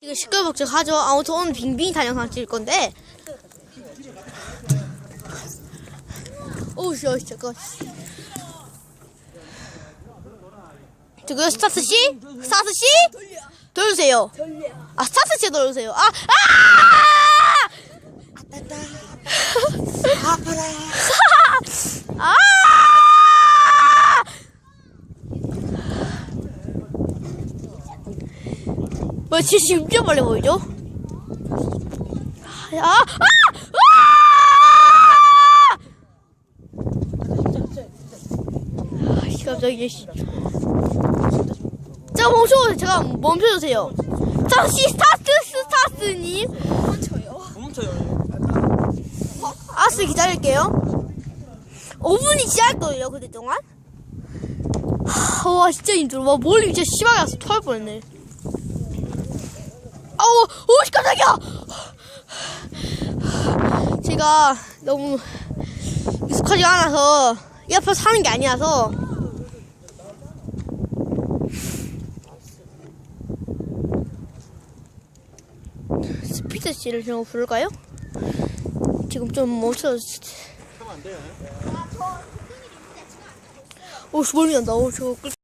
지금 시끌벅적하죠. 아무튼 오늘 빙빙이 단 영상 찍을 건데. 오우, 씨, 잠깐. 저기요, 스타트 씨? 스타트 씨? 돌려주세요. 아, 스타트 씨 돌려주세요. 아, 아! 아파라. 아! 뭐 진짜 진짜 빨리 보이죠? 아! 아! 아! 아, 씨, 갑자기 씨. 자 멈춰주세요. 제가 멈춰주세요. 자, 시 스타트 스타트님. 멈춰요. 아스 기다릴게요. 5분이 지날 거예요, 그때 동안. 하, 와, 진짜 힘들어. 와, 멀리 진짜 심하게 와서 토할 뻔했네. 아우, 오, 씨, 깜짝이야! 제가 너무 익숙하지 않아서, 이 앞에 사는 게 아니라서. 스피드 씨를 좀 부를까요? 지금 좀 멈춰. 오, 멀미 난다. 오, 저거 끌.